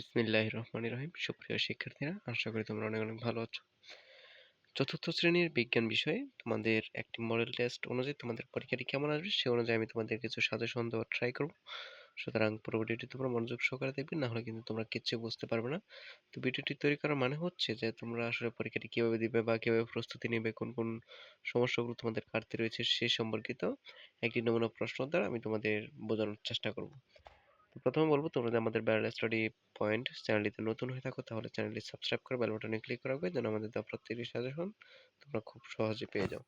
বিসমিল্লাহির রহমানির রহিম। সুপ্রিয় শিক্ষার্থীরা, আশা করি তোমরা অনেক অনেক ভালো আছো। চতুর্থ শ্রেণির বিজ্ঞান বিষয়ে তোমাদের একটি মডেল টেস্ট অনুযায়ী তোমাদের পরীক্ষাটি কেমন আসবে, সে অনুযায়ী আমি তোমাদের কিছু সাজেশন দেওয়ার ট্রাই করব। সুতরাং পুরো ভিডিওটি তোমরা মনোযোগ সহকারে দেখবে, না হলে কিন্তু তোমরা কিচ্ছু বুঝতে পারবে না। তো ভিডিওটি তৈরি করার মানে হচ্ছে যে, তোমরা আসলে পরীক্ষাটি কীভাবে দিবে বা কীভাবে প্রস্তুতি নেবে, কোন কোন সমস্যাগুলো তোমাদের কাটতে রয়েছে সে সম্পর্কিত একটি নমুনা প্রশ্ন দ্বারা আমি তোমাদের বোঝানোর চেষ্টা করব। প্রথমে বলব, তোমরা যদি আমাদের ব্যারেল স্টাডি পয়েন্ট চ্যানেলটিতে নতুন হয়ে থাকো, তাহলে চ্যানেলটি সাবস্ক্রাইব করে বেল বাটনে ক্লিক করা হবে, যেন আমাদের দেওয়া প্রত্যেকটি সাজেশন তোমরা খুব সহজে পেয়ে যাও।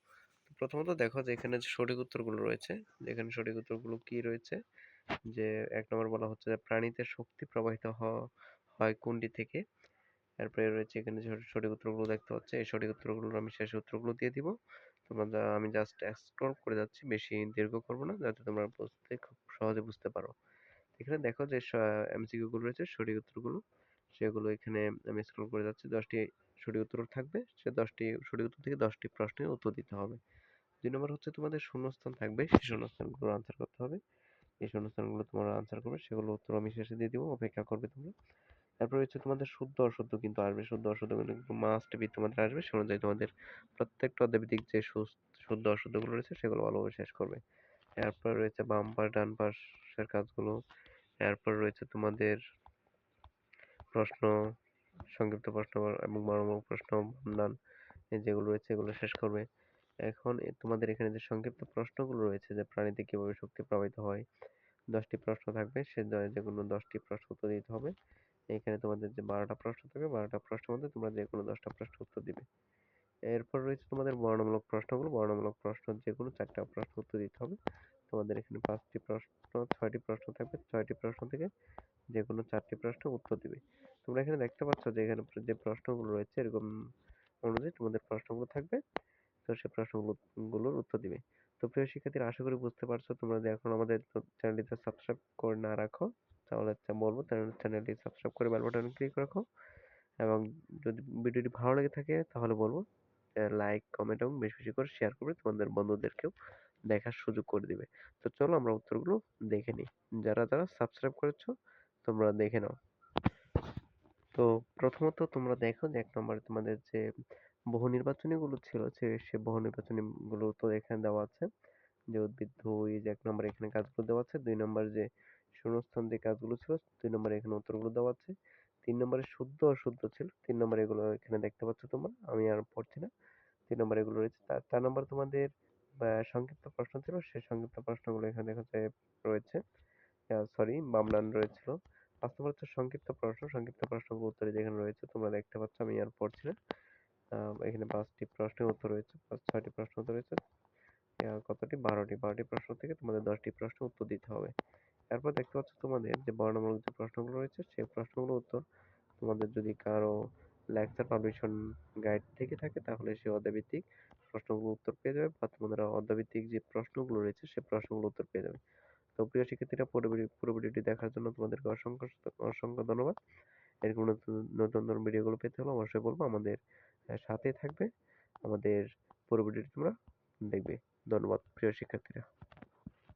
প্রথমত দেখো যে এখানে যে সঠিক উত্তরগুলো রয়েছে যেখানে সঠিক উত্তরগুলো কি রয়েছে? যে এক নম্বর বলা হচ্ছে যে প্রাণীতে শক্তি প্রবাহিত হয় কোনটি থেকে? এরপরে রয়েছে এখানে সঠিক উত্তরগুলো দেখতে পাচ্ছে এই সঠিক উত্তরগুলো আমি শেষ উত্তরগুলো দিয়ে দিব। তোমরা আমি জাস্ট এক্সপ্লোর করে যাচ্ছি, বেশি দীর্ঘ করব না, যাতে তোমরা বুঝতে, খুব সহজে বুঝতে পারো। এখানে দেখো যে এমসিকিউ গুলো রয়েছে, সঠিক উত্তরগুলো। সেগুলো এখানে আমি স্ক্রল করে যাচ্ছি। দশটি সঠিক উত্তর থাকবে। সে দশটি সঠিক উত্তর থেকে দশটি প্রশ্নের উত্তর দিতে হবে। দুই নম্বর হচ্ছে তোমাদের শূন্যস্থান থাকবে। সেই শূন্যস্থানগুলো আনসার করতে হবে। এই শূন্যস্থানগুলো তোমরা আনসার করবে। সেগুলো উত্তর আমি শেষে দিয়ে দিব। অপেক্ষা করবে তোমরা। তারপর হচ্ছে তোমাদের শুদ্ধ অশুদ্ধ কিন্তু আসবে। শুদ্ধ অশুদ্ধ কিন্তু মাস্ট বি তোমাদের আসবে। সে অনুযায়ী তোমাদের প্রত্যেকটা অধ্যাবিক যে শুদ্ধ অশুদ্ধগুলো রয়েছে, সেগুলো ভালোভাবে শেষ করবে। এরপর রয়েছে বাম পাশ ডান পাশের কাজগুলো। এরপর রয়েছে তোমাদের প্রশ্ন, সংক্ষিপ্ত প্রশ্ন এবং মর্মমূলক প্রশ্ন বন্যান যেগুলো রয়েছে এগুলো শেষ করবে। এখন তোমাদের এখানে যে সংক্ষিপ্ত প্রশ্নগুলো রয়েছে যে প্রাণীতে কীভাবে শক্তি প্রবাহিত হয়, দশটি প্রশ্ন থাকবে। সে যেগুলো দশটি প্রশ্ন উত্তর দিতে হবে। এখানে তোমাদের যে বারোটা প্রশ্ন থাকবে, বারোটা প্রশ্নের মধ্যে তোমরা যে কোনো দশটা প্রশ্ন উত্তর দিবে। এরপর রয়েছে তোমাদের বর্ণমূলক প্রশ্নগুলো। বর্ণমূলক প্রশ্ন যে কোনো চারটা প্রশ্ন উত্তর দিতে হবে। তোমাদের এখানে পাঁচটি প্রশ্ন, ছয়টি প্রশ্ন থাকবে। ছয়টি প্রশ্ন থেকে যে কোনো চারটি প্রশ্ন উত্তর দিবে। তোমরা এখানে দেখতে পাচ্ছ যে এখানে যে প্রশ্নগুলো রয়েছে এরকম অনুযায়ী তোমাদের প্রশ্নগুলো থাকবে। তো সেই প্রশ্নগুলোর উত্তর দিবে। তো প্রিয় শিক্ষার্থীরা, আশা করি বুঝতে পারছ। তোমরা এখন আমাদের চ্যানেলটিতে সাবস্ক্রাইব করে না রাখো, তাহলে বলব চ্যানেলটি সাবস্ক্রাইব করে বেল বাটনে ক্লিক রাখো। এবং যদি ভিডিওটি ভালো লেগে থাকে, তাহলে বলব লাইক কমেন্ট এবং বেশি বেশি করে শেয়ার করবে তোমাদের বন্ধুদেরকেও দেখার সুযোগ করে দিবে। তো চলো আমরা উত্তরগুলো দেখে নিই। যারা যারা সাবস্ক্রাইব করেছ, তোমরা দেখে নাও। তো প্রথমত তোমরা দেখো যে এক নম্বরে তোমাদের যে বহু নির্বাচনীগুলো ছিল, সে সে বহু নির্বাচনীগুলো তো এখানে দেওয়া আছে। যে উদ্ভিদ দুই যে এক নম্বরে এখানে কাজগুলো দেওয়া আছে। দুই নম্বর যে শূন্যস্থান যে কাজগুলো ছিল, দুই নম্বরে এখানে উত্তরগুলো দেওয়া আছে। তিন নম্বরে শুদ্ধ অশুদ্ধ ছিল। তিন নম্বরে এগুলো এখানে দেখতে পাচ্ছ তোমরা, আমি আর পড়ছি না। তিন নম্বরে এগুলো রয়েছে। চার নম্বর তোমাদের সংক্ষিপ্ত প্রশ্ন ছিল সেই সংক্ষিপ্ত প্রশ্নগুলো এখানে যায় রয়েছে। সরি বামনান রয়েছিল। পাঁচ নম্বর হচ্ছে সংক্ষিপ্ত প্রশ্ন। সংক্ষিপ্ত প্রশ্নগুলো উত্তরে যেখানে রয়েছে, তোমরা দেখতে পাচ্ছ, আমি আর পড়ছি না। এখানে পাঁচটি প্রশ্নের উত্তর রয়েছে ছয়টি প্রশ্ন উত্তর রয়েছে। কতটি? বারোটি। বারোটি প্রশ্ন থেকে তোমাদের দশটি প্রশ্ন উত্তর দিতে হবে। এরপর দেখতে পাচ্ছ তোমাদের যে বর্ণমূলক যে প্রশ্নগুলো রয়েছে, সেই প্রশ্নগুলোর উত্তর তোমাদের যদি কারও লেকচার পাবলিশন গাইড থেকে থাকে, তাহলে সে অধ্যায়ভিত্তিক প্রশ্নগুলো উত্তর পেয়ে যাবে বা তোমাদের অধ্যায়ভিত্তিক যে প্রশ্নগুলো রয়েছে সেই প্রশ্নগুলো উত্তর পেয়ে যাবে। তো প্রিয় শিক্ষার্থীরা, পুরো ভিডিওটি দেখার জন্য তোমাদেরকে অসংখ্য অসংখ্য ধন্যবাদ। এরকম নতুন নতুন নতুন ভিডিওগুলো পেতে হলে অবশ্যই বলব আমাদের সাথে থাকবে। আমাদের পুরো ভিডিওটি তোমরা দেখবে। ধন্যবাদ প্রিয় শিক্ষার্থীরা।